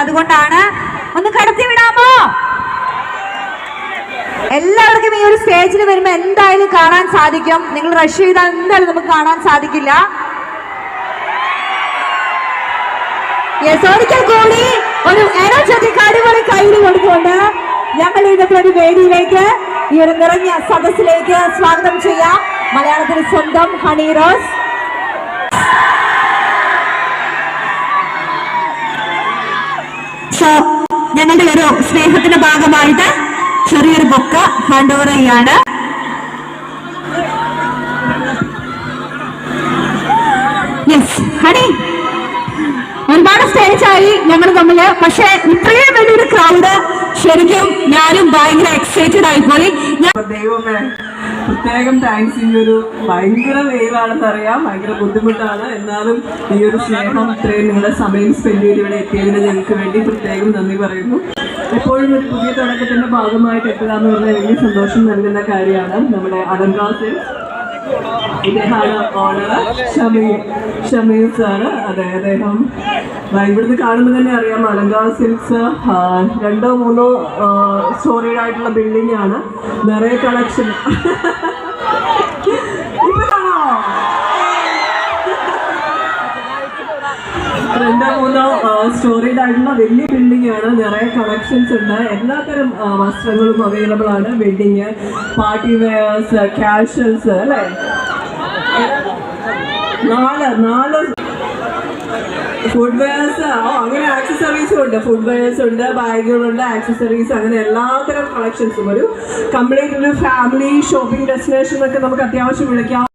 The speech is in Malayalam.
അതുകൊണ്ടാണ് ഒന്ന് കടത്തി വിടാമോ? എല്ലാവർക്കും ഈ ഒരു സ്റ്റേജിൽ വരുമ്പോ എന്തായാലും കാണാൻ സാധിക്കും. നിങ്ങൾ റഷ് ചെയ്താൽ എന്തായാലും നമുക്ക് കാണാൻ സാധിക്കില്ല. ഒരു ഞങ്ങൾ ഇന്നത്തെ ഒരു വേദിയിലേക്ക് ഈ ഒരു നിറഞ്ഞ സദസ്സിലേക്ക് സ്വാഗതം ചെയ്യാം. മലയാളത്തിന് സ്വന്തം ഹണി റോസ്. സോ ഞങ്ങളുടെ ഒരു സ്നേഹത്തിന്റെ ഭാഗമായിട്ട് ചെറിയൊരു ബുക്ക് ഹാൻഡ് ഓവർ ചെയ്യാണ് യെസ് ഒരുപാട് സ്റ്റേജ് ആയി ഞങ്ങൾ തമ്മിൽ പക്ഷെ ഇത്രയും വലിയൊരു ക്രൗഡ് ശരിക്കും ഞാനും ഭയങ്കര എക്സൈറ്റഡ് ആയിപ്പോയി. ദൈവമേ. പ്രത്യേകം താങ്ക്സ് ഈ ഒരു ഭയങ്കര വെയിലാണെന്ന് അറിയാം. ഭയങ്കര ബുദ്ധിമുട്ടാണ്. എന്നാലും ഈ ഒരു സ്നേഹം ഇത്രയും നിങ്ങളുടെ സമയം സ്പെൻഡ് ചെയ്ത് ഇവിടെ എത്തിയതിന് ഞങ്ങൾക്ക് വേണ്ടി പ്രത്യേകം നന്ദി പറയുന്നു. എപ്പോഴും ഒരു പുതിയ തുടക്കത്തിന്റെ ഭാഗമായിട്ട് എത്തുക എന്ന് പറഞ്ഞാൽ വലിയ സന്തോഷം നൽകുന്ന കാര്യമാണ് നമ്മുടെ അടങ്കാസ് ഇദ്ദേഹമാണ് ഓണർ ഷമീർ ഷമീർ സാറ്. അതെ അദ്ദേഹം. ഇവിടുന്ന് കാണുമ്പോൾ തന്നെ അറിയാം. അലങ്കാർ സിൽക്സ് രണ്ടോ മൂന്നോ സ്റ്റോറിയുടെ ആയിട്ടുള്ള ബിൽഡിംഗ് ആണ്. നിറയെ കളക്ഷൻ രണ്ടോ മൂന്നോ സ്റ്റോറീഡ് ആയിട്ടുള്ള വലിയ ബിൽഡിംഗ് ആണ്. നിറയെ കളക്ഷൻസ് ഉണ്ട്. എല്ലാത്തരം വസ്ത്രങ്ങളും അവൈലബിൾ ആണ്. ബിൽഡിങ് പാർട്ടി വെയേഴ്സ് കാഷ്വൽസ് അല്ലേ? നാല് നാല് ഫുഡ് വെയേഴ്സ് അങ്ങനെ ആക്സസറീസും ഉണ്ട്. ഫുഡ് വെയേഴ്സ് ഉണ്ട് ബാഗുകളുണ്ട് ആക്സസറീസ് അങ്ങനെ എല്ലാത്തരം കളക്ഷൻസും ഒരു കംപ്ലീറ്റ് ഒരു ഫാമിലി ഷോപ്പിംഗ് ഡെസ്റ്റിനേഷൻ ഒക്കെ നമുക്ക് അത്യാവശ്യം വിളിക്കാം.